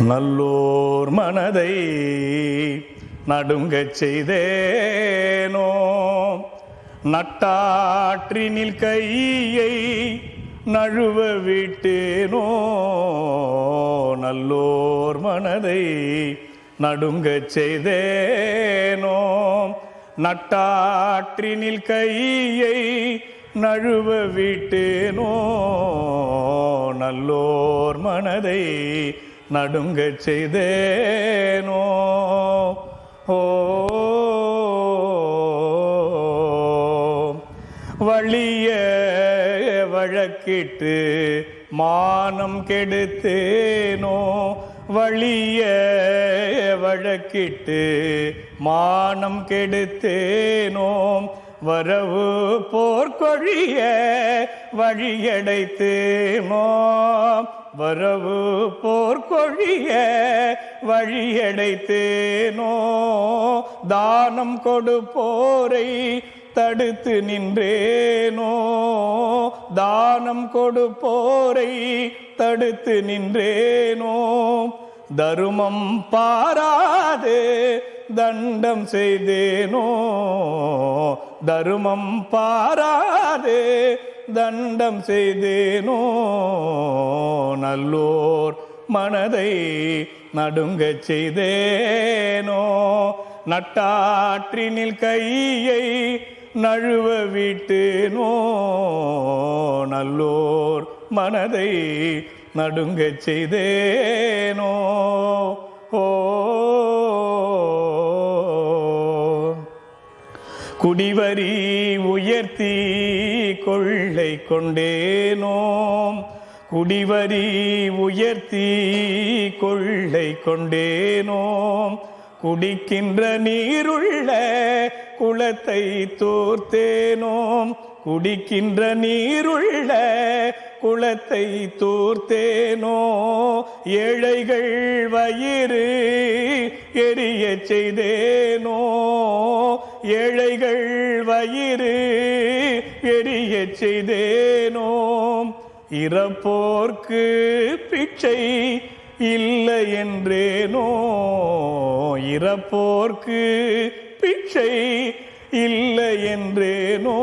நல்லோர் மனதை நடுங்கச் செய்தேனோ? நட்டாற்றினில் கையை நழுவ விட்டேனோ? நல்லோர் மனதை நடுங்கச் செய்தேனோ? நட்டாற்றினில் கையை நழுவ விட்டேனோ? நல்லோர் மனதை நடுங்கச் செய்தேனோ? ஓ வழிய வழக்கிட்டு மானம் கெடுத்தேனோ? வழிய வழக்கிட்டு மானம் கெடுத்தேனோ? வரவு போர்க்கொழிய வழியடைத்தேனோ வரவு போர்க்கொழிய வழியடைத்தேனோ தானம் கொடுப்போரை தடுத்து நின்றேனோ தானம் கொடுப்போரை தடுத்து நின்றேனோ தருமம் பாராது தண்டம் செய்தேனோ? தருமம் பாராதே தண்டம் செய்தேனோ? நல்லோர் மனதை நடுங்கச் செய்தேனோ? நட்டாற்றினில் கையை நழுவ விட்டேனோ? நல்லோர் மனதை நடுங்கச் செய்தேனோ? குடிவரி உயர்த்தி கொள்ளை கொண்டேனோம். குடிவரி உயர்த்தி கொள்ளை கொண்டேனோம். குடிக்கின்ற நீருள்ள குளத்தை தோர்த்தேனோம். குடிக்கின்ற நீருள்ள குளத்தை தோர்த்தேனோ. ஏழைகள் வயிறு எரிய செய்தேனோ. ஏழைகள் வயிறு எரிய செய்தேனோ இறப்போர்க்கு பிச்சை இல்லை என்றேனோ. இறப்போர்க்கு பிச்சை இல்லை என்றேனோ.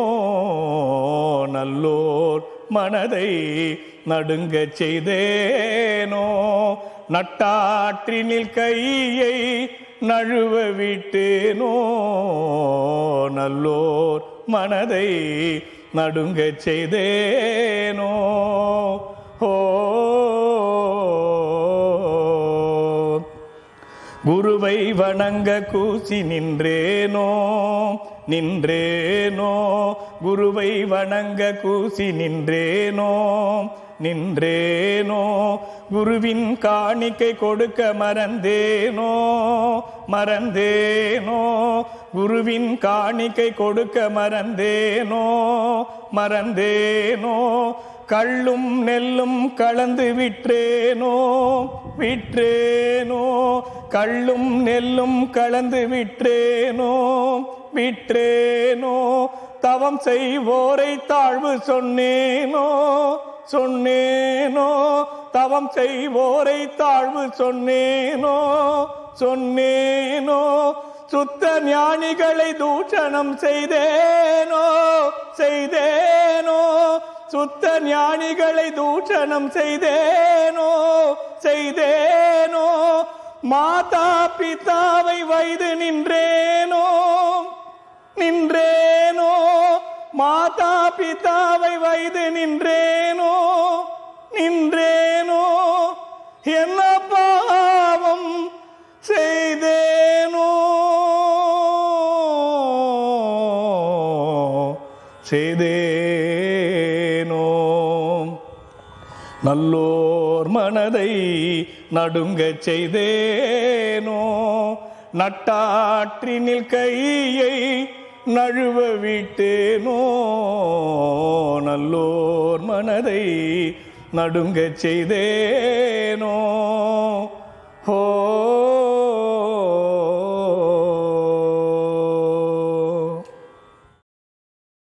நல்லோர் மனதை நடுங்கச் செய்தேனோ. நட்டாற்றினில் கையை நழுவ விட்டேனோ? நல்லோர் மனதை நடுங்கச் செய்தேனோ? குருவை வணங்க கூசி நின்றேனோ? நின்றேனோ? குருவை வணங்க கூசி நின்றேனோ? நின்றேனோ? குருவின் காணிக்கை கொடுக்க மறந்தேனோ? மறந்தேனோ? குருவின் காணிக்கை கொடுக்க மறந்தேனோ? மறந்தேனோ? கள்ளும் நெல்லும் கலந்து விற்றேனோ? விற்றேனோ? கள்ளும் நெல்லும் கலந்து விற்றேனோ? விற்றேனோ? தவம் செய்வோரை தாழ்வு சொன்னேனோ? சொன்னேனோ? தவம் செய்வோரை தாழ்வு சொன்னேனோ? சொன்னேனோ? சுத்த ஞானிகளை தூஷணம் செய்தேனோ? செய்தேனோ? சுத்த ஞானிகளை தூஷணம் செய்தேனோ செய்தேனோ மாதா பிதாவை வைது நின்றேனோ நின்றேனோ மாதா பிதாவை வைது நின்றேனோ நின்றேனோ என்ன பாவம் செய்தேனோ செய்தே நல்லோர் மனதை நடுங்கச் செய்தேனோ? நட்டாற்றினில் கையை நழுவ விட்டேனோ? நல்லோர் மனதை நடுங்கச் செய்தேனோ? ஹோ